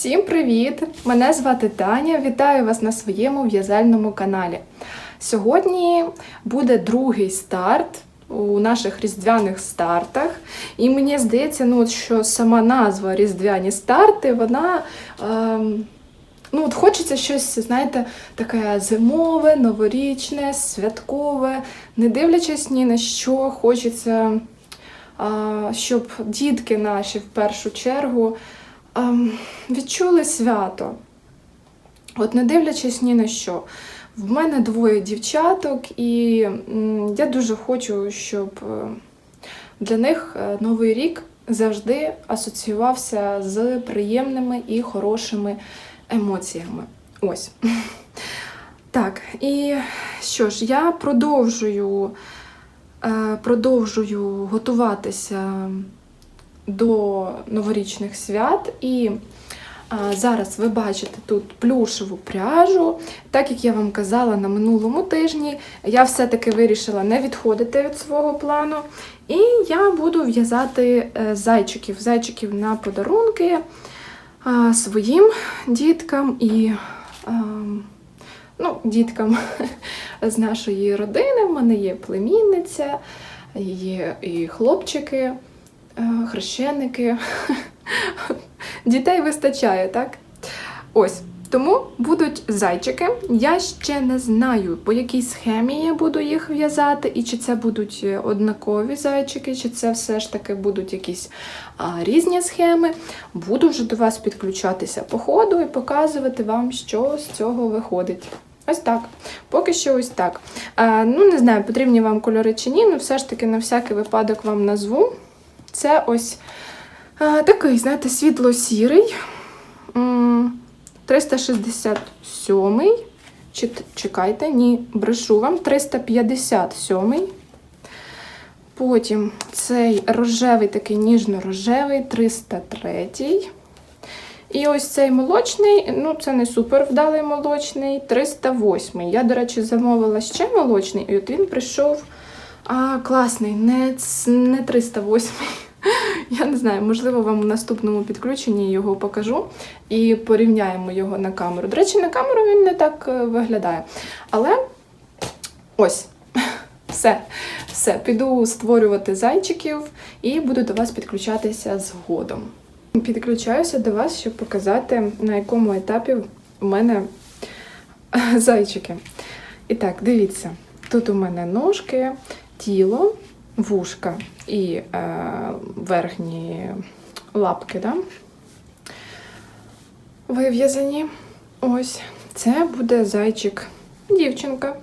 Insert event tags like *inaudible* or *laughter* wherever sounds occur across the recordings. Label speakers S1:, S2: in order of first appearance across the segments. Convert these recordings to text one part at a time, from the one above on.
S1: Всім привіт! Мене звати Таня. Вітаю вас на своєму в'язальному каналі. Сьогодні буде другий старт у наших різдвяних стартах. І мені здається, ну, що сама назва Різдвяні старти, вона. Ем, Ну, от хочеться щось, знаєте, таке зимове, новорічне, святкове, не дивлячись ні на що, хочеться, щоб дітки наші в першу чергу відчули свято. От не дивлячись ні на що. В мене двоє дівчаток, і я дуже хочу, щоб е, для них е, Новий рік завжди асоціювався з приємними і хорошими емоціями. Ось. *laughs* Так, і що ж, я продовжую, е, продовжую готуватися до новорічних свят. І зараз ви бачите тут плюшеву пряжу. Так як я вам казала на минулому тижні, я все-таки вирішила не відходити від свого плану. І я буду в'язати е, зайчиків, зайчиків на подарунки своїм діткам і ну, діткам з нашої родини. В мене є племінниця, є і хлопчики, хрещеники. Дітей вистачає, так? Ось. Тому будуть зайчики. Я ще не знаю, по якій схемі я буду їх в'язати, і чи це будуть е, однакові зайчики, чи це все ж таки будуть якісь а, різні схеми. Буду вже до вас підключатися по ходу і показувати вам, що з цього виходить. Ось так. Поки що ось так. А, ну, не знаю, потрібні вам кольори чи ні, але все ж таки на всякий випадок вам назву. Це ось а, такий, знаєте, світло-сірий. 367. Чи, чекайте, ні, брешу вам. 357. Потім цей рожевий, такий ніжно-рожевий, 303. І ось цей молочний, ну це не супер вдалий молочний, 308. Я, до речі, замовила ще молочний, і от він прийшов а, класний, не, не 308. *laughs* Я не знаю, можливо, вам у наступному підключенні його покажу і порівняємо його на камеру. До речі, на камеру він не так е, виглядає. Але ось, *laughs* все, все, піду створювати зайчиків і буду до вас підключатися згодом. Підключаюся до вас, щоб показати, на якому етапі у мене *laughs* зайчики. І так, дивіться, тут у мене ножки, тіло, вушка і е, верхні лапки, да? вив'язані. Ось, це буде зайчик дівчинка.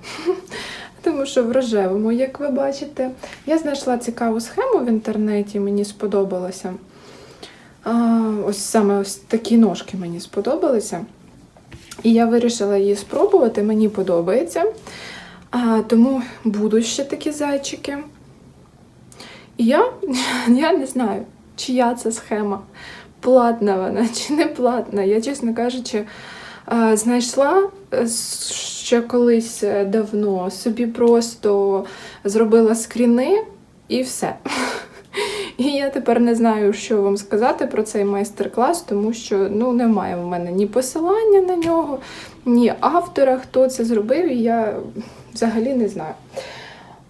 S1: *laughs* Тому що в рожевому, як ви бачите, я знайшла цікаву схему в інтернеті, мені сподобалося. А, ось саме ось такі ножки мені сподобалися. І я вирішила її спробувати, мені подобається. А, тому будуть ще такі зайчики. І я, *laughs* я не знаю, чия це схема. Платна вона чи не платна. Я, чесно кажучи, знайшла е, ще колись е, давно, собі просто зробила скріни і все. *laughs* І я тепер не знаю, що вам сказати про цей майстер-клас, тому що ну, немає в мене ні посилання на нього, ні автора, хто це зробив, і я взагалі не знаю.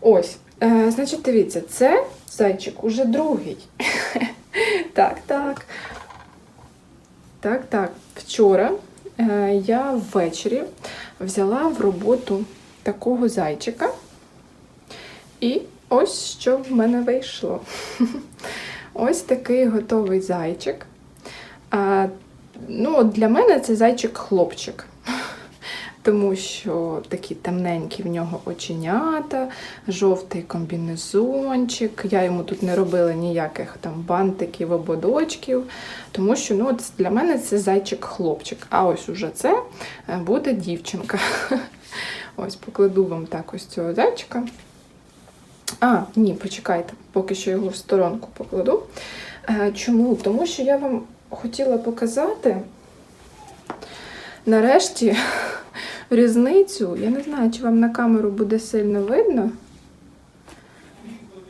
S1: Ось, е, значить, дивіться, це зайчик уже другий. *laughs* Так, так. Так, так. Вчора е, я ввечері взяла в роботу такого зайчика. І ось що в мене вийшло. *laughs* Ось такий готовий зайчик. А, ну, для мене це зайчик-хлопчик. Тому що такі темненькі в нього оченята, жовтий комбінезончик. Я йому тут не робила ніяких там бантиків, ободочків, тому що ну, от для мене це зайчик-хлопчик. А ось уже це е, буде дівчинка. *laughs* Ось покладу вам так ось цього зайчика. А, ні, почекайте, поки що його в сторонку покладу. Е, Чому? Тому що я вам хотіла показати нарешті *laughs* різницю. Я не знаю, чи вам на камеру буде сильно видно.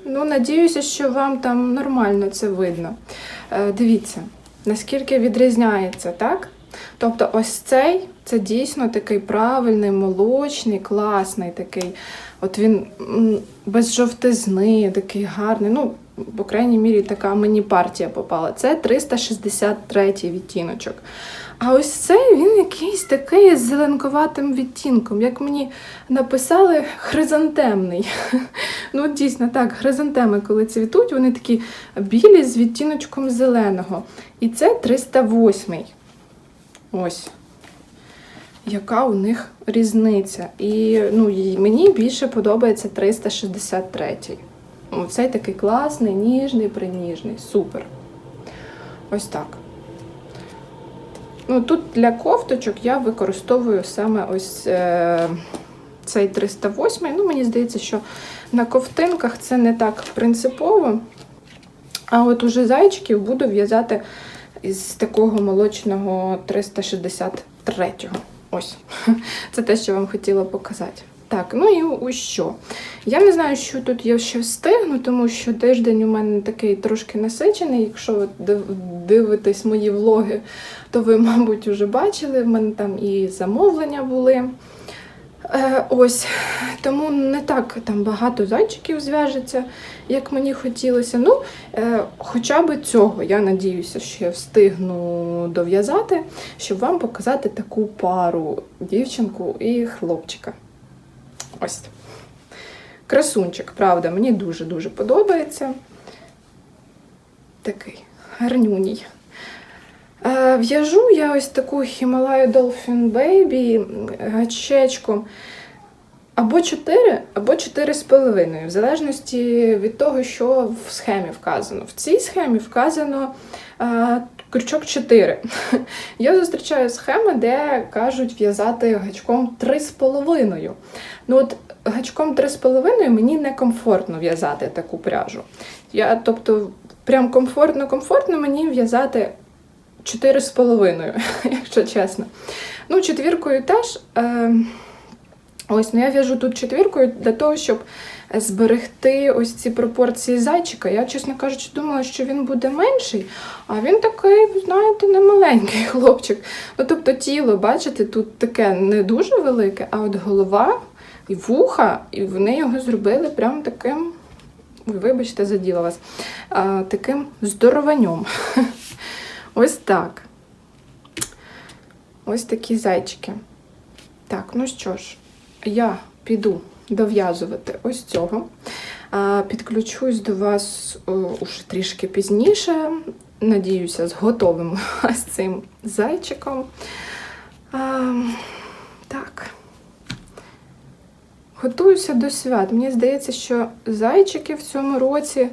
S1: Ну, надіюся, що вам там нормально це видно. Е, Дивіться, наскільки відрізняється, так? Тобто, ось цей це дійсно такий правильний, молочний, класний такий. От він без жовтизни, такий гарний. Ну, по крайній мірі, така мені партія попала. Це 363 відтіночок. А ось цей він якийсь такий з зеленкуватим відтінком. Як мені написали, хризантемний. *laughs* Ну, дійсно, так, хризантеми, коли цвітуть, вони такі білі з відтіночком зеленого. І це 308. Ось. Яка у них різниця? І ну, мені більше подобається 363. Оцей такий класний, ніжний, приніжний. Супер. Ось так. Ну, тут для кофточок я використовую саме ось е, цей 308. Ну, мені здається, що на ковтинках це не так принципово. А от уже зайчиків буду в'язати із такого молочного 363-го. Ось. *laughs* Це те, що вам хотіла показати. Так, ну і у що? Я не знаю, що тут я ще встигну, тому що тиждень у мене такий трошки насичений. Якщо ви дивитесь мої влоги, то ви, *laughs* мабуть, вже бачили. В мене там і замовлення були. Е, ось, тому не так там багато зайчиків зв'яжеться, як мені хотілося. Ну, е, хоча б цього, я надіюся, що я встигну дов'язати, щоб вам показати таку пару дівчинку і хлопчика. Ось. Красунчик, правда, мені дуже-дуже подобається. Такий гарнюній. В'яжу я ось таку Himalaya Dolphin Baby гачечком або 4, або 4,5, в залежності від того, що в схемі вказано. В цій схемі вказано крючок 4. *laughs* Я зустрічаю схеми, де кажуть в'язати гачком 3,5. Ну от гачком 3,5 мені некомфортно в'язати таку пряжу. Я, тобто, прям комфортно-комфортно мені в'язати 4,5, *laughs* якщо чесно. Ну, четвіркою теж. Е, ось, ну я в'яжу тут четвіркою для того, щоб зберегти ось ці пропорції зайчика. Я, чесно кажучи, думала, що він буде менший, а він такий, знаєте, не маленький *laughs* хлопчик. Ну, тобто тіло, бачите, тут таке не дуже велике, а от голова і вуха, і вони його зробили прям таким. Вибачте, заділа вас. Таким здорованням. *laughs* Ось так. Ось такі зайчики. Так, ну що ж, я піду дов'язувати ось цього. Підключусь до вас уже трішки пізніше. Надіюся, з готовим *laughs* ось цим зайчиком. А, так. Готуюся до свят. Мені здається, що зайчики в цьому році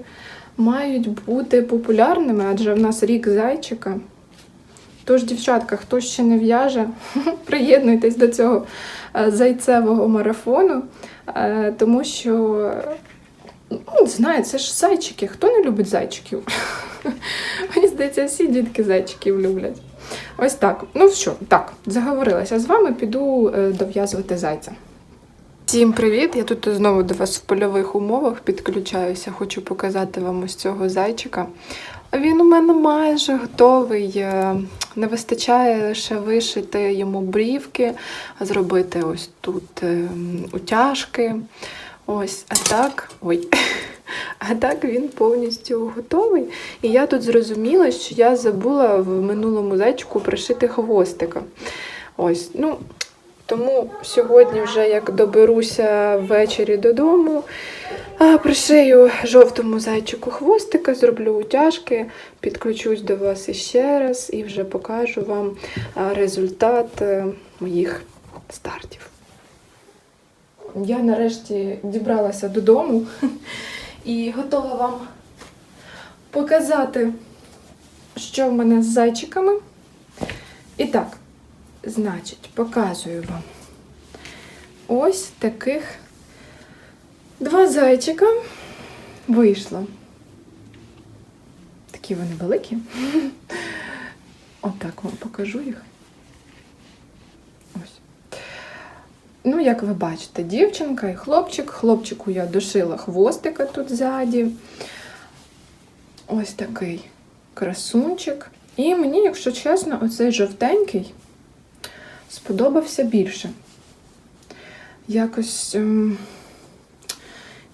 S1: мають бути популярними, адже в нас рік зайчика. Тож, дівчатка, хто ще не в'яже, *laughs* приєднуйтесь до цього е, зайцевого марафону, е, тому що, ну, знаю, це ж зайчики. Хто не любить зайчиків? *laughs* Мені здається, всі дітки зайчиків люблять. Ось так. Ну що, так, заговорилася з вами, піду е, дов'язувати зайця. Всім привіт! Я тут знову до вас в польових умовах підключаюся. Хочу показати вам ось цього зайчика. Він у мене майже готовий. Е, Не вистачає лише вишити йому брівки, зробити ось тут е, утяжки. Ось, а так. Ой. *laughs* А так він повністю готовий. І я тут зрозуміла, що я забула в минулому зайчику пришити хвостика. Ось, ну, тому сьогодні, вже як доберуся ввечері додому, пришию жовтому зайчику хвостика, зроблю утяжки, підключусь до вас іще раз і вже покажу вам результат е, моїх стартів. Я нарешті дібралася додому *laughs* і готова вам показати, що в мене з зайчиками. І так, Значить, показую вам ось таких два зайчика вийшло. Такі вони великі. Отак вам покажу їх. Ось. Ну, як ви бачите, дівчинка і хлопчик. Хлопчику я дошила хвостика тут ззаді. Ось такий красунчик. І мені, якщо чесно, оцей жовтенький сподобався більше. Якось. ем,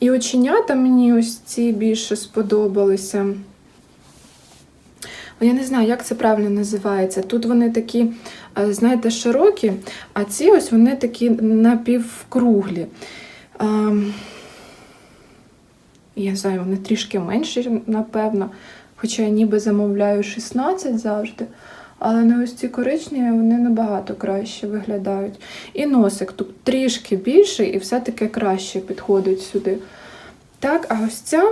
S1: І оченята мені ось ці більше сподобалися. Я не знаю, як це правильно називається. Тут вони такі, е, знаєте, широкі, а ці ось вони такі напівкруглі. Ем, Я знаю, вони трішки менші, напевно. Хоча я ніби замовляю 16 завжди. Але на ось ці коричневі вони набагато краще виглядають. І носик тут трішки більший і все-таки краще підходить сюди. Так, а ось ця,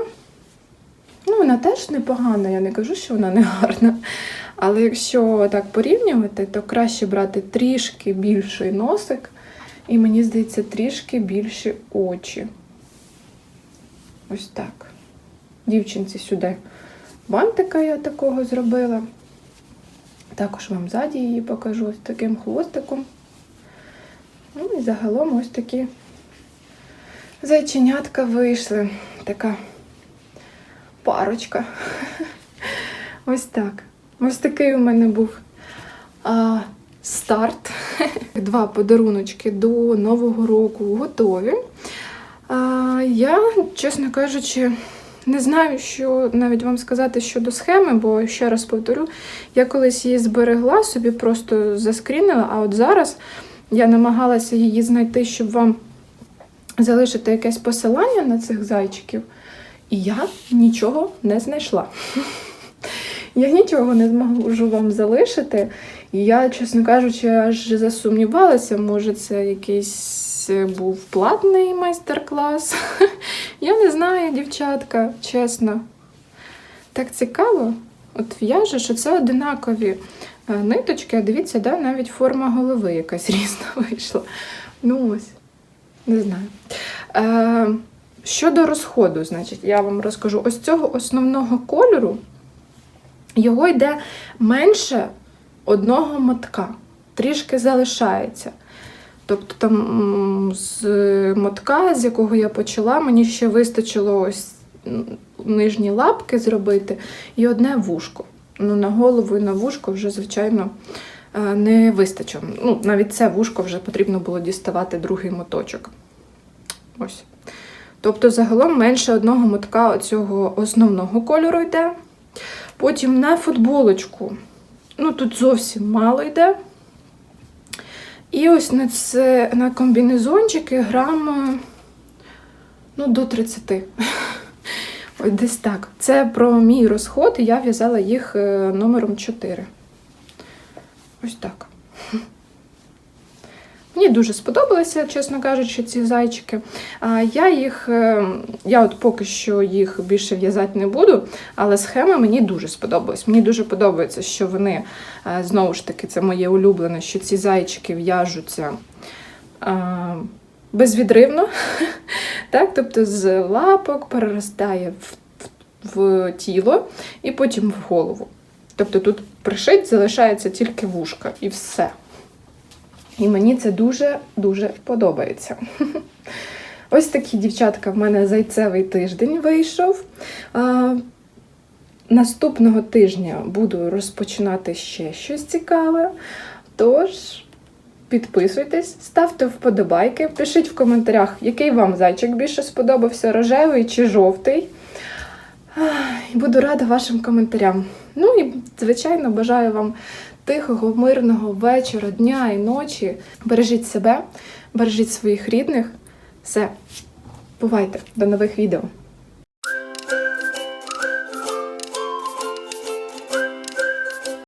S1: ну, вона теж непогана, я не кажу, що вона не гарна. Але якщо так порівнювати, то краще брати трішки більший носик, і мені здається, трішки більші очі. Ось так. Дівчинці сюди бантика я такого зробила. Також вам ззаді її покажу ось таким хвостиком. Ну і загалом ось такі зайченятка вийшли. Така парочка. *laughs* Ось так. Ось такий у мене був а, старт. *laughs* Два подаруночки до Нового року готові. А, я, чесно кажучи, не знаю, що навіть вам сказати щодо схеми, бо ще раз повторю, я колись її зберегла, собі просто заскрінила, а от зараз я намагалася її знайти, щоб вам залишити якесь посилання на цих зайчиків, і я нічого не знайшла. *laughs* Я нічого не зможу вам залишити. І я, чесно кажучи, аж засумнівалася, може, це якийсь е, був платний майстер-клас. *laughs* Я не знаю, дівчатка, чесно. Так цікаво. От в'яже, що це одинакові е, ниточки, а дивіться, да, навіть форма голови якась *laughs* різна вийшла. Ну ось, не знаю. Е, щодо розходу, значить, я вам розкажу: ось цього основного кольору його йде менше одного мотка, трішки залишається. Тобто там з мотка, з якого я почала, мені ще вистачило ось нижні лапки зробити і одне вушко. Ну, на голову і на вушко вже, звичайно, е, не вистачило. Ну, навіть це вушко вже потрібно було діставати другий моточок. Ось. Тобто, загалом менше одного мотка цього основного кольору йде. Потім на футболочку. Ну, тут зовсім мало йде. І ось на це на комбінезончики грам е, ну, до 30. *laughs* Ось десь так. Це про мій розход, і я в'язала їх е, номером 4. Ось так. Мені дуже сподобалися, чесно кажучи, ці зайчики. Я їх, е, я от поки що їх більше в'язати не буду, але схема мені дуже сподобалась. Мені дуже подобається, що вони, е, знову ж таки, це моє улюблене, що ці зайчики в'яжуться безвідривно. *laughs* Так? Тобто з лапок переростає в, в, в тіло і потім в голову. Тобто тут пришить залишається тільки вушка і все. І мені це дуже-дуже подобається. *laughs* Ось такі дівчатка в мене зайцевий тиждень вийшов. Наступного тижня буду розпочинати ще щось цікаве. Тож, підписуйтесь, ставте вподобайки, пишіть в коментарях, який вам зайчик більше сподобався, рожевий чи жовтий. І Буду рада вашим коментарям. Ну і, звичайно, бажаю вам тихого, мирного вечора, дня і ночі. Бережіть себе, бережіть своїх рідних. Все, бувайте, до нових відео.